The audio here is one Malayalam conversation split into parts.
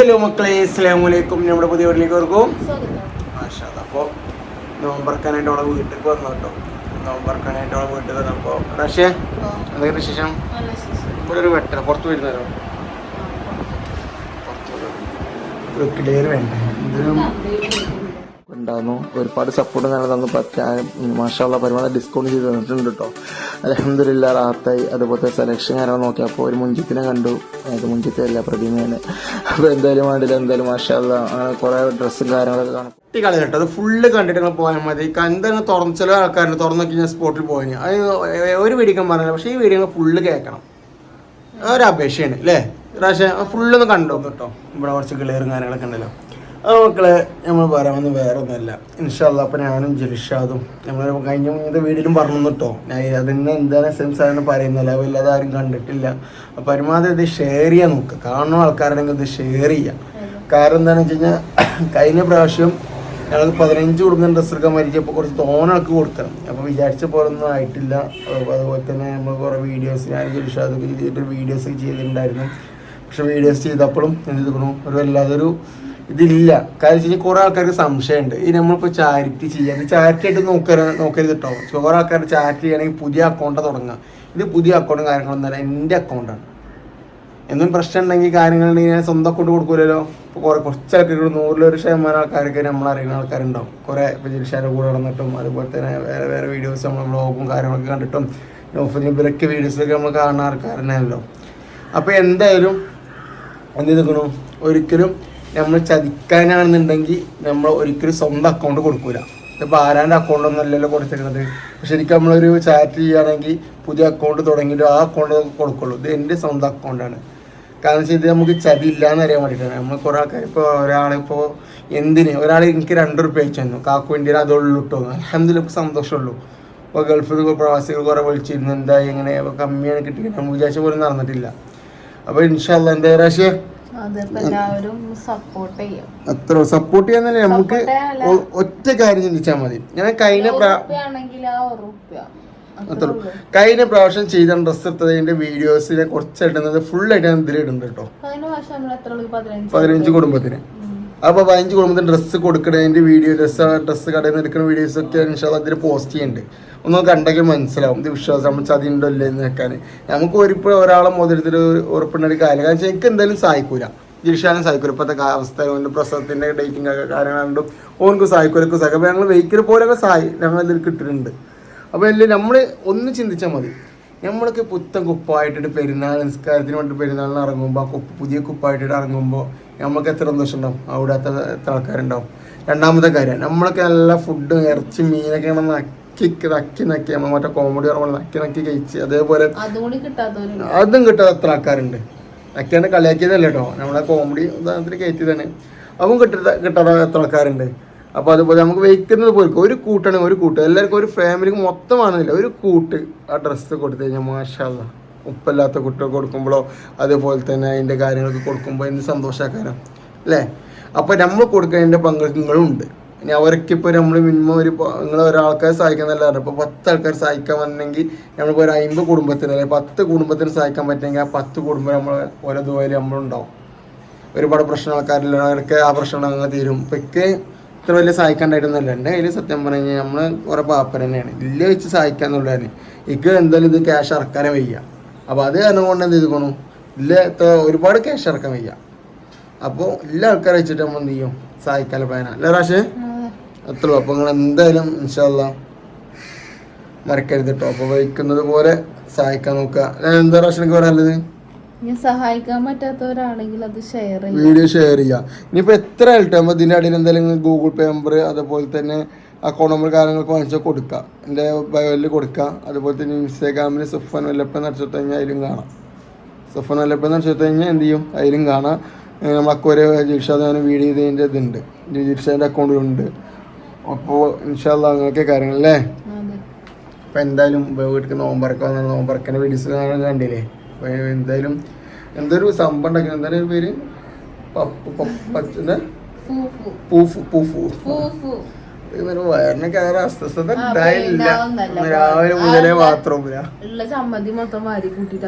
ഹലോ മക്കളെ അസ്സലാമു അലൈക്കും. നമ്മുടെ പുതിയ വീട്ടിലേക്ക് ഓർക്കും. സ്വാഗതം. അപ്പോൾ നോമ്പറക്കാനായിട്ട് അവളെ വീട്ടിലേക്ക് വന്നു കേട്ടോ. നോമ്പറക്കാനായിട്ട് അവളെ വീട്ടിൽ വന്നപ്പോൾ പക്ഷേ എന്തൊക്കെ വിശേഷം. ഇവിടെ ഒരു വെട്ടണം പുറത്ത് വരുന്നല്ലോ ക്ലിയർ വേണ്ട എന്തിനും ഉണ്ടായിരുന്നു ഒരുപാട് സപ്പോർട്ട് നല്ല തന്നു. മാഷാള്ള പരമാവധി ഡിസ്കൗണ്ട് ചെയ്ത് തന്നിട്ടുണ്ട് കേട്ടോ അലഹമില്ല റാത്തായി അതുപോലത്തെ സെലക്ഷൻ കാര്യങ്ങൾ നോക്കിയപ്പോൾ ഒരു മുഞ്ചിത്തിനെ കണ്ടു. അത് മുഞ്ചിത്തല്ല പ്രതിമേനെ അപ്പോൾ എന്തായാലും വേണ്ടില്ല എന്തായാലും മാഷാള്ള അങ്ങനെ കുറേ ഡ്രസ്സും കാര്യങ്ങളൊക്കെ കാണും. കുട്ടികളെ കേട്ടോ അത് ഫുള്ള് കണ്ടിട്ട് നിങ്ങൾ പോയാൽ മതി. എന്താണ് തുറന്ന് ചില ആൾക്കാരുണ്ട്. തുറന്നു നോക്കി ഞാൻ സ്പോട്ടിൽ പോയിന്. അത് ഒരു വീഡിയോ പറഞ്ഞില്ല. പക്ഷേ ഈ വീഡിയോ ഫുള്ള് കേൾക്കണം ഒരു അപേക്ഷയാണ് അല്ലേ പ്രാവശ്യം ഫുള്ളൊന്ന് കണ്ടു കേട്ടോ ഇവിടെ കുറച്ച് കിളിയറും കാര്യങ്ങളൊക്കെ ഉണ്ടല്ലോ. മക്കളെ നമ്മൾ പറയാമെന്ന് വേറെ ഒന്നുമല്ല ഇൻഷാല്ല അപ്പം ഞാനും ജലിഷാദും നമ്മൾ കഴിഞ്ഞ മുന്നത്തെ വീട്ടിലും പറഞ്ഞു കേട്ടോ ഞാൻ അതിന് എന്താണ് ആണെന്ന് പറയുന്നില്ല. വല്ലാതെ ആരും കണ്ടിട്ടില്ല. പരമാവധി ഇത് ഷെയർ ചെയ്യാൻ നോക്കുക കാണുന്ന ആൾക്കാരാണെങ്കിൽ ഇത് ഷെയർ ചെയ്യുക കാരണം എന്താണെന്ന് വെച്ച് കഴിഞ്ഞാൽ കഴിഞ്ഞ പ്രാവശ്യം ഞങ്ങൾക്ക് പതിനഞ്ച് കൊടുക്കുന്ന ഡ്രസ്സ് മരിച്ചപ്പോൾ കുറച്ച് തോനൾക്ക് കൊടുക്കണം. അപ്പോൾ വിചാരിച്ച പോലെ ഒന്നും ആയിട്ടില്ല അതുപോലെ തന്നെ നമ്മൾ കുറേ വീഡിയോസ് ഞാൻ ജലിഷാദ് ചെയ്തിട്ട് വീഡിയോസ് ചെയ്തിട്ടുണ്ടായിരുന്നു. പക്ഷേ വീഡിയോസ് ചെയ്തപ്പോഴും എന്ത് ചെയ്തു? ഒരു വല്ലാതൊരു ഇതില്ല. കാര്യം വെച്ച് കഴിഞ്ഞാൽ കുറേ ആൾക്കാർക്ക് സംശയമുണ്ട്. ഈ നമ്മളിപ്പോൾ ചാരിറ്റി ചെയ്യാൻ ചാരിറ്റി ആയിട്ട് നോക്കരുത് നോക്കരുത് കേട്ടോ കുറേ ആൾക്കാർ ചാരിറ്റി ചെയ്യണമെങ്കിൽ പുതിയ അക്കൗണ്ട് തുടങ്ങുക ഇത് പുതിയ അക്കൗണ്ടും കാര്യങ്ങളൊന്നും അല്ല എന്റെ അക്കൗണ്ടാണ് എന്തും പ്രശ്നം ഉണ്ടെങ്കിൽ കാര്യങ്ങളുണ്ടെങ്കിൽ ഞാൻ സ്വന്തം അക്കൗണ്ട് കൊടുക്കൂലല്ലോ? ഇപ്പോൾ കുറേ കുറച്ച് ആൾക്കാർ നൂറിലൊരു ശതമാനം ആൾക്കാരൊക്കെ നമ്മൾ അറിയുന്ന ആൾക്കാരുണ്ടാവും. കുറേ ജിൽഷാന്റെ കൂടെ നടന്നിട്ടും അതുപോലെ തന്നെ വേറെ വേറെ വീഡിയോസ് നമ്മൾ വ്ളോഗും കാര്യങ്ങളൊക്കെ കണ്ടിട്ടും ഇവരൊക്കെ വീഡിയോസൊക്കെ നമ്മൾ കാണുന്ന ആൾക്കാരനെയല്ലോ അപ്പോൾ എന്തായാലും എന്ത് ഒരിക്കലും നമ്മൾ ചതിക്കാനാണെന്നുണ്ടെങ്കിൽ നമ്മൾ ഒരിക്കലും സ്വന്തം അക്കൗണ്ട് കൊടുക്കൂല. ഇപ്പോൾ ആരാന്റെ അക്കൗണ്ട് ഒന്നും അല്ലല്ലോ കൊടുത്തിരുന്നത്. പക്ഷെ എനിക്ക് നമ്മളൊരു ചാറ്റ് ചെയ്യുകയാണെങ്കിൽ പുതിയ അക്കൗണ്ട് തുടങ്ങിയിട്ട് ആ അക്കൗണ്ട് കൊടുക്കുള്ളൂ. ഇത് എന്റെ സ്വന്തം അക്കൗണ്ടാണ് കാരണം വെച്ചാൽ ഇത് നമുക്ക് ചതി എന്ന് അറിയാൻ വേണ്ടിയിട്ടാണ് നമ്മൾ കുറേ ആൾക്കാർ ഇപ്പോൾ ഒരാളിപ്പോൾ എന്തിന്? ഒരാൾ എനിക്ക് രണ്ട് റുപ്യ അയച്ചു തന്നു. കാക്കു ഇന്ത്യയിൽ അതുള്ളൂ കിട്ടും അലഹമ്മദില്ല സന്തോഷമുള്ളൂ. ഇപ്പോൾ ഗൾഫിൽ നിന്ന് പ്രവാസികൾ കുറേ വിളിച്ചിരുന്നു. എന്താ എങ്ങനെ? കമ്മിയാണ് കിട്ടിയത്. നമ്മൾ വിചാരിച്ച പോലും നടന്നിട്ടില്ല. അപ്പോൾ ഇൻഷാല്ല എന്താ രാശിയെ എല്ലാവരും സപ്പോർട്ട് ചെയ്യാൻ അത്ര സപ്പോർട്ട് ചെയ്യാന്നല്ലേ നമുക്ക് ഒറ്റ കാര്യം ചിന്തിച്ചാൽ മതി. ഞാൻ കഴിഞ്ഞ അത്ര കഴിഞ്ഞ പ്രാവശ്യം ചെയ്ത ഡ്രസ് എടുത്തതിന്റെ വീഡിയോസിനെ കുറച്ച് ഇടുന്നത് ഫുൾ ആയിട്ട് ഞാൻ ഇതിൽ ഇടുന്നുണ്ട് കേട്ടോ? പതിനഞ്ച് കുടുംബത്തിന്. അപ്പോൾ പതിനഞ്ച് കുടുംബത്തിന് ഡ്രസ്സ് കൊടുക്കണതിന്റെ വീഡിയോ ഡ്രസ്സ് ഡ്രസ്സ് കടയിൽ നിന്ന് എടുക്കുന്ന വീഡിയോസ് ഒക്കെ ഇൻഷാല്ല അതിൽ പോസ്റ്റ് ചെയ്യുന്നുണ്ട് ഒന്ന് കണ്ടെങ്കിൽ മനസ്സിലാവും. വിശ്വാസം നമ്മൾ ചതിയുണ്ടോ ഇല്ലേ എന്ന് വെക്കാൻ നമുക്ക് ഒരിപ്പോൾ ഒരാളെ മുതലത്തിൽ ഒരു കാര്യം കാരണം എനിക്ക് എന്തായാലും സഹായിക്കൂല ജിർഷാനും സഹായിക്കൂല ഇപ്പോഴത്തെ അവസ്ഥ കൊണ്ട് പ്രസവത്തിന്റെ ഡേറ്റിംഗ് ഒക്കെ കാര്യങ്ങളുണ്ടും. ഓനക്ക് സഹായിക്കൂലൊക്കെ സഹായിക്കും അപ്പോൾ ഞങ്ങൾ വെഹിക്കിൾ പോലെയൊക്കെ സഹായി ഞങ്ങൾ ഇതിൽ കിട്ടിയിട്ടുണ്ട് അപ്പോൾ അല്ലേ നമ്മൾ ഒന്ന് ചിന്തിച്ചാൽ മതി. നമ്മളൊക്കെ പുത്തൻ കുപ്പായിട്ടിട്ട് പെരുന്നാൾ നിസ്കാരത്തിന് വേണ്ടി പെരുന്നാളിന് ഇറങ്ങുമ്പോൾ ആ കുപ്പ് പുതിയ കുപ്പായിട്ടിട്ട് ഇറങ്ങുമ്പോൾ നമുക്ക് എത്ര സന്തോഷം ഉണ്ടാവും അവിടെ എത്ര എത്ര ആൾക്കാരുണ്ടാവും? രണ്ടാമത്തെ കാര്യം നമ്മളൊക്കെ നല്ല ഫുഡ് ഇറച്ചി മീനൊക്കെ ആണെന്ന് നക്കി നക്കി നക്കി നമ്മൾ മറ്റേ കോമഡി പറഞ്ഞ നക്കി നക്കി കഴിച്ച് അതേപോലെ അതും കിട്ടാത്ത എത്ര ആൾക്കാരുണ്ട്? നക്കിയാണ് കളിയാക്കിയതല്ല കേട്ടോ നമ്മളെ കോമഡി ഉദാഹരണത്തിന് കയറ്റിയതാണ്. അതും കിട്ടാത്ത കിട്ടാത്ത എത്ര ആൾക്കാരുണ്ട്? അപ്പോൾ അതുപോലെ നമുക്ക് വെക്കുന്നത് പോലെ ഒരു കൂട്ടാണ് ഒരു കൂട്ട്. എല്ലാവർക്കും ഒരു ഫാമിലിക്ക് മൊത്തമാണെന്നില്ല ഒരു കൂട്ട് ആ ഡ്രസ്സ് കൊടുത്തു കഴിഞ്ഞാൽ മാഷാല്ല ഉപ്പല്ലാത്ത കുട്ടികൾ കൊടുക്കുമ്പോഴോ അതുപോലെ തന്നെ അതിന്റെ കാര്യങ്ങളൊക്കെ കൊടുക്കുമ്പോൾ എന്ത് സന്തോഷമാക്കാനോ അല്ലേ? അപ്പോൾ നമ്മൾ കൊടുക്കുന്നതിന്റെ പങ്കുകളും ഉണ്ട് ഇനി അവർക്ക് ഇപ്പോൾ നമ്മൾ മിനിമം ഒരു നിങ്ങൾ ഒരാൾക്കാരെ സഹായിക്കുന്നല്ലാതെ ഇപ്പോൾ പത്ത് ആൾക്കാർ സഹായിക്കാൻ വന്നെങ്കിൽ നമ്മളിപ്പോൾ ഒരു അമ്പത് കുടുംബത്തിന് അല്ലെങ്കിൽ പത്ത് കുടുംബത്തിന് സഹായിക്കാൻ പറ്റുമെങ്കിൽ ആ പത്ത് കുടുംബം നമ്മൾ ഓരോ ദൂരം നമ്മളുണ്ടാവും. ഒരുപാട് പ്രശ്നം ആൾക്കാരില്ല അവർക്ക് ആ പ്രശ്നം അങ്ങനെ തീരും. ഇപ്പം ഇത്ര വലിയ സഹായിക്കാണ്ടായിട്ടൊന്നുമല്ല എന്റെ കയ്യിൽ സത്യം പറഞ്ഞു നമ്മൾ കുറേ പാപ്പൻ തന്നെയാണ്. ഇല്ല വെച്ച് സഹായിക്കാന്നുള്ളതാണ്. എനിക്ക് എന്തായാലും ഇത് ക്യാഷ് ഇറക്കാനേ വയ്യ. അപ്പോൾ അത് കാരണം കൊണ്ട് എന്ത് ചെയ്തുക്കണു? ഇല്ല ഒരുപാട് ക്യാഷ് ഇറക്കാൻ വയ്യ. അപ്പോൾ എല്ലാ ആൾക്കാരെ വെച്ചിട്ട് നമ്മൾ എന്ത് ചെയ്യും? സഹായിക്കാൻ പ്ലാനാണ് അല്ലേ റാഷേ? അത്രയുള്ളൂ അപ്പോൾ നിങ്ങൾ എന്തായാലും ഇൻഷാല്ല മറക്കരുത് കേട്ടോ അപ്പോൾ വഹിക്കുന്നത് പോലെ സഹായിക്കാൻ നോക്കുക. എന്താ എനിക്ക് പറയാനുള്ളത് ഇനി സഹായിക്കാൻ പറ്റാത്തവരാണെങ്കിൽ അത് ഷെയർ ചെയ്യും. വീഡിയോ ഷെയർ ചെയ്യുക ഇനിയിപ്പോൾ എത്ര ആയിട്ടാകുമ്പോൾ ഇതിന്റെ അടിയിൽ എന്തെങ്കിലും ഗൂഗിൾ പേ നമ്പർ അതുപോലെ തന്നെ അക്കൗണ്ട് നമ്പർ കാര്യങ്ങളൊക്കെ വാങ്ങിച്ചാൽ കൊടുക്കുക എന്റെ ബയോയിൽ കൊടുക്കുക അതുപോലെ തന്നെ ഇൻസ്റ്റാഗ്രാമിൽ സുഫൻ വല്ലപ്പൻ കൊടുത്തു കഴിഞ്ഞാൽ അതിലും കാണാം. സുഫൻ വല്ലപ്പൻ നടത്തി കഴിഞ്ഞാൽ എന്ത് ചെയ്യും? അതിലും കാണാം. നമ്മളൊക്കെ ഒരേ ജിർഷാദ് ഞാൻ വീഡിയോ ചെയ്തതിന്റെ ഇതുണ്ട്. ജിർഷാദിന്റെ അക്കൗണ്ടിലുണ്ട് അപ്പോൾ ഇൻഷാല്ല അങ്ങനെയൊക്കെ കാര്യങ്ങളല്ലേ? അപ്പോൾ എന്തായാലും വീട്ടിൽ നോമ്പറക്ക നോമ്പറക്കന്റെ വീഡിയോസ് കണ്ടില്ലേ? എന്തായാലും എന്തൊരു സംഭവം ഉണ്ടാക്കി എന്തായാലും പേര്. പൂഫ് പൂഫു. അസ്വസ്ഥത ഉണ്ടായില്ല. രാവിലെ മുതലേ ബാത്റൂമില്ല മൊത്തം വാരി കൂട്ടിട്ട്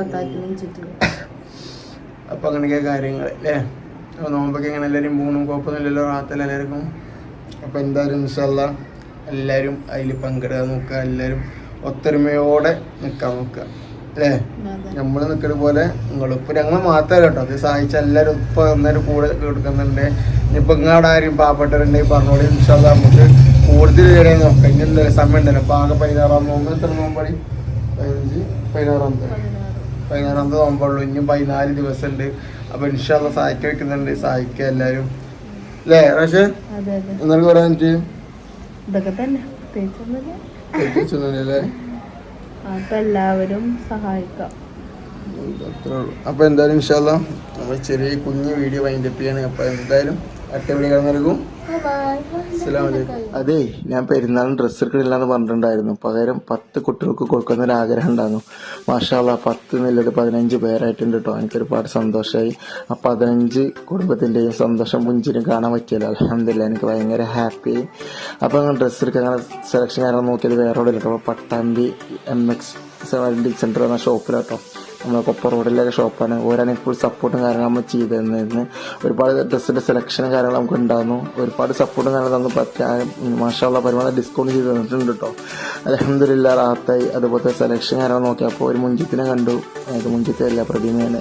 അപ്പൊ അങ്ങനെയൊക്കെ കാര്യങ്ങൾ അല്ലേ? അപ്പോൾ നോമ്പൊക്കെ ഇങ്ങനെ എല്ലാവരും പോകണം കുഴപ്പമൊന്നുമില്ലല്ലോ റാത്തല്ല എല്ലാവർക്കും? അപ്പൊ എന്തായാലും ഇൻഷല്ല എല്ലാവരും അതിൽ പങ്കെടുക്കാൻ നോക്കുക എല്ലാരും ഒത്തൊരുമയോടെ നിൽക്കാൻ നോക്കുക. അല്ലേ നമ്മൾ നിൽക്കുന്ന പോലെ നിങ്ങൾ ഇപ്പം ഞങ്ങൾ മാത്രമല്ല കേട്ടോ അത് സഹായിച്ച എല്ലാവരും ഇപ്പം എന്നൊരു കൂടെ കൊടുക്കുന്നുണ്ട് ഇനിയിപ്പോൾ ഇങ്ങടെ ആരെയും പാവപ്പെട്ടവരുണ്ടെങ്കിൽ പറഞ്ഞോളി. ഇൻഷാല്ല നമുക്ക് കൂടുതൽ ഇടയിൽ നോക്കാം. ഇനി എന്താ സമയം ഉണ്ടല്ലോ. അപ്പോൾ ആകെ പതിനാറാം നോമ്പ് എത്ര നോമ്പാടി പതിനഞ്ച്? പതിനാറാമത്തെ പതിനാറാമത്തെ നോമ്പുള്ളൂ ഇനിയും പതിനാല് ദിവസം ഉണ്ട് അപ്പോൾ ഇൻഷാല്ല സഹായിക്കാൻ വെക്കുന്നുണ്ട്. സഹായിക്കുക എല്ലാവരും അല്ലേ റഷൻ? എന്നാലും പറയാൻ പറ്റി ഇതൊക്കെ തന്നെ. പ്രത്യേകിച്ചൊന്നുമില്ല. അല്ലേ അപ്പൊ എല്ലാവരും സഹായിക്കാം. എന്തായാലും ഇൻഷാല്ല നമ്മൾ ചെറിയ കുഞ്ഞ് വീഡിയോ വൈൻഡപ്പ് ചെയ്യണം. അപ്പോൾ എന്തായാലും അട്ടവിളി നൽകും. അതെ ഞാൻ പെരുന്നാളിന് ഡ്രസ്സ് എടുക്കണില്ല എന്ന് പറഞ്ഞിട്ടുണ്ടായിരുന്നു. പകരം പത്ത് കുട്ടികൾക്ക് കൊടുക്കുന്ന ഒരു ആഗ്രഹം ഉണ്ടായിരുന്നു. മാഷാള്ള പത്ത് എന്നുള്ളത് പതിനഞ്ച് പേരായിട്ടുണ്ട് കേട്ടോ എനിക്ക് ഒരുപാട് സന്തോഷമായി ആ പതിനഞ്ച് കുടുംബത്തിന്റെയും സന്തോഷം പുഞ്ചിനും കാണാൻ പറ്റിയല്ലോ. അലഹമില്ല എനിക്ക് ഭയങ്കര ഹാപ്പി അപ്പൊ അങ്ങനെ ഡ്രസ്സ് എടുക്കാൻ അങ്ങനെ സെലക്ഷൻ കാരണം നോക്കിയത് വേറെ എവിടെ കേട്ടോ Pattambi M X seven center എന്ന ഷോപ്പിലാട്ടോ നമ്മളെ കൊപ്പ റോഡിലൊക്കെ ഷോപ്പാണ് ഓരോ ഫുൾ സപ്പോർട്ടും കാര്യങ്ങളും നമ്മൾ ചെയ്തു ഒരുപാട് ഡ്രസ്സിന്റെ സെലക്ഷനും കാര്യങ്ങളും നമുക്ക് ഉണ്ടായിരുന്നു. ഒരുപാട് സപ്പോർട്ടും കാര്യങ്ങളും തന്നു. പറ്റും മാഷാള്ള പരമാവധി ഡിസ്കൗണ്ട് ചെയ്ത് തന്നിട്ടുണ്ട് കേട്ടോ അലഹമില്ല റാത്തായി. അതുപോലത്തെ സെലക്ഷൻ കാര്യങ്ങൾ നോക്കിയപ്പോൾ ഒരു മുഞ്ചിത്തിനെ കണ്ടു. അത് മുഞ്ചിത്തല്ല പ്രതിമയാണ്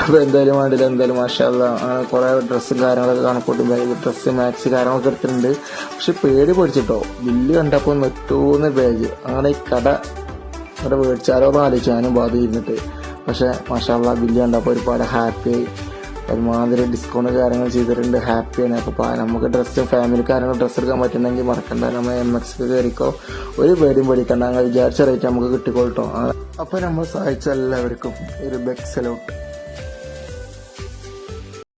അപ്പോൾ എന്തായാലും വേണ്ടില്ല എന്തായാലും മാഷാള്ള അങ്ങനെ കുറേ ഡ്രസ്സും കാര്യങ്ങളൊക്കെ കണക്കൂട്ടും. ഡ്രസ്സ് മാക്സ് കാര്യങ്ങളൊക്കെ എടുത്തിട്ടുണ്ട്. പക്ഷെ പേടി പഠിച്ചിട്ടോ ബില്ല് കണ്ടപ്പോൾ നെറ്റൂന്ന് പേജ് അങ്ങനെ ഈ കട അവിടെ മേടിച്ചാലോ എന്ന് ആലോചിച്ചു. ഞാനും ബാധ ഇരുന്നിട്ട് പക്ഷെ മാഷാള്ള ബില്ല് കണ്ടപ്പോൾ ഒരുപാട് ഹാപ്പി. ആയി ഒരുമാതിരി ഡിസ്കൗണ്ട് കാര്യങ്ങൾ ചെയ്തിട്ടുണ്ട്. ഹാപ്പിയാണ്. അപ്പോൾ നമുക്ക് ഡ്രസ്സ് ഫാമിലി കാര്യങ്ങൾ ഡ്രസ്സ് എടുക്കാൻ പറ്റുന്നെങ്കിൽ മറക്കണ്ട. നമ്മൾ എം എക്സ് കയറിക്കോ ഒരു പേടിയും പേടിക്കണ്ട. അങ്ങനെ വിചാരിച്ച റേറ്റ് നമുക്ക് കിട്ടിക്കോളട്ടോ. അപ്പോൾ നമ്മൾ സഹായിച്ച എല്ലാവർക്കും ഒരു ബെഗ് സലൂട്ട്